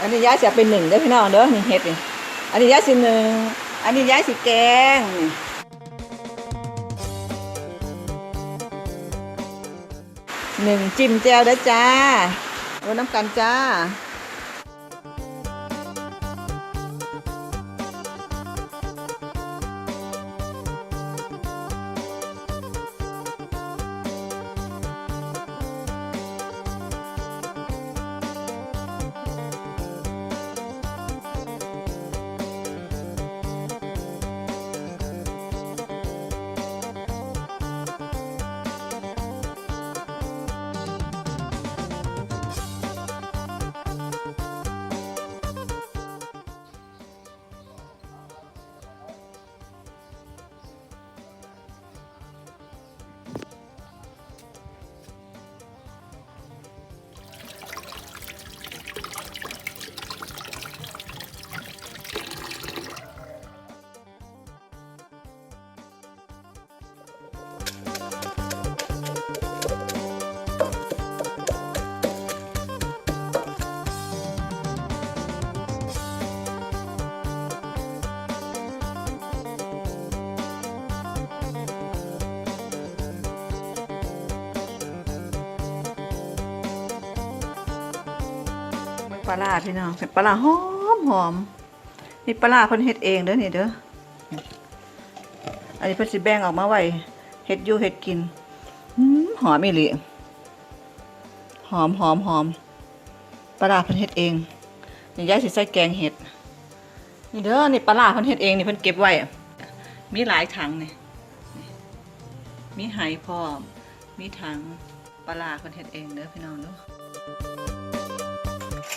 อันนี้ย้ายจะเป็นหนึ่งเด้อพี่น้องเด้อนี่เห็ดนี่อันนี้ย้ายสิหนึ่งอันนี้ย้ายสิแกงหนึ่งจิ้มแจ่วเด้อจ้าโอ้น้ำกันจ้า ปลาพี่น้องเป็นปลาหอมหอมนี่ปลาร้าเพิ่นเฮ็ดเองเด้อนี่เด้ออันนี้เพิ่นสิแบ่งออกมาไว้เฮ็ดอยู่เฮ็ดกินหอมอีหลีหอมหอมหอมปลาร้าเพิ่นเฮ็ดเองนี่ยายสิใส่แกงเห็ดนี่เด้อนี่ปลาร้าเพิ่นเฮ็ดเองนี่เพิ่นเก็บไว้มีหลายถังนี่มีไหพร้อมมีถังปลาร้าเพิ่นเฮ็ดเองเด้อพี่น้องเด้อ